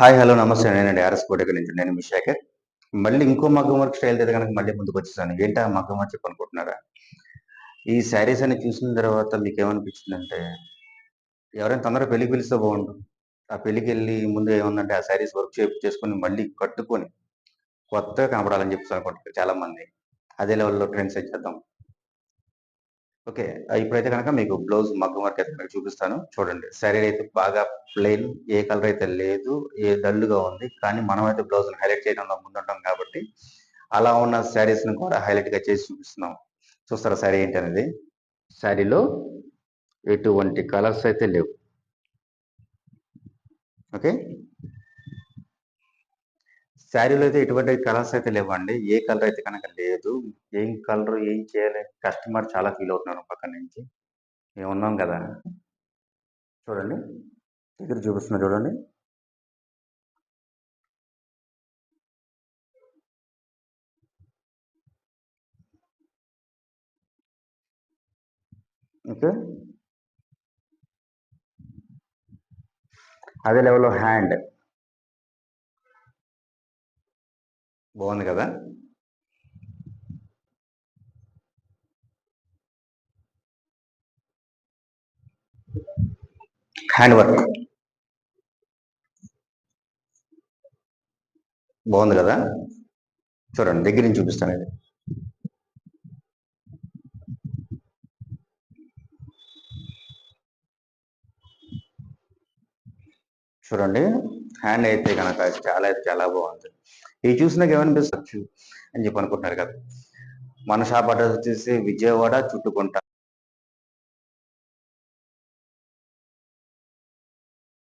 Hi hello నమస్తే. నేనండి RS కోటకి నుంచి. నేను మీ శేఖర్. మళ్ళీ ఇంకో మగ్గం వర్క్ స్టైల్ దగ్గర కనుక మళ్ళీ ముందుకు వచ్చేసాను. ఏంటా మగ్గం వర్క్ చెప్పనుకుంటున్నారా? ఈ శారీస్ అని చూసిన తర్వాత మీకు ఏమనిపించిందంటే ఎవరైనా తొందరగా పెళ్ళికి పిలిస్తే బాగుండు. ఆ పెళ్ళికి వెళ్ళి ముందు ఏముందంటే ఆ శారీస్ వర్క్ చేప్ చేసుకొని మళ్ళీ కట్టుకొని కొత్తగా కనపడాలని చెప్పేసి అనుకుంటారు చాలా మంది అదే లెవెల్లో ట్రెండ్ సెట్ చేద్దాం. ఓకే ఇప్పుడైతే కనుక మీకు బ్లౌజ్ మగ్గం వర్క్ అయితే కనుక చూపిస్తాను. చూడండి శారీ అయితే బాగా ప్లెయిన్ ఏ కలర్ అయితే లేదు ఏ డల్గా ఉంది కానీ మనం అయితే బ్లౌజ్ హైలైట్ చేయడంలో ముందుంటాం కాబట్టి అలా ఉన్న శారీస్ని కూడా హైలైట్గా చేసి చూపిస్తున్నాం. చూస్తారా శారీ ఏంటి అనేది? శారీలో ఎటువంటి కలర్స్ అయితే లేవు. ఓకే. శారీలో అయితే ఎటువంటి కలర్స్ అయితే లేవండి. ఏ కలర్ అయితే కనుక లేదు. ఏం కలర్ ఏం చేయాలి? కస్టమర్ చాలా ఫీల్ అవుతున్నారు పక్కన నుంచి. మేము ఉన్నాం కదా. చూడండి. దగ్గర చూపిస్తున్నా చూడండి. ఓకే. అదే లెవెల్లో హ్యాండ్. బాగుంది కదా? హ్యాండ్ వర్క్ బాగుంది కదా? చూడండి దగ్గర నుంచి చూపిస్తాను ఇది. చూడండి హ్యాండ్ అయితే కనుక చాలా అయితే చాలా బాగుంది. ఇది చూసినాక ఏమనిపించవచ్చు అని చెప్పి అనుకుంటున్నారు కదా. మన షాప్ అడ్రస్ వచ్చేసి విజయవాడ చుట్టుకుంట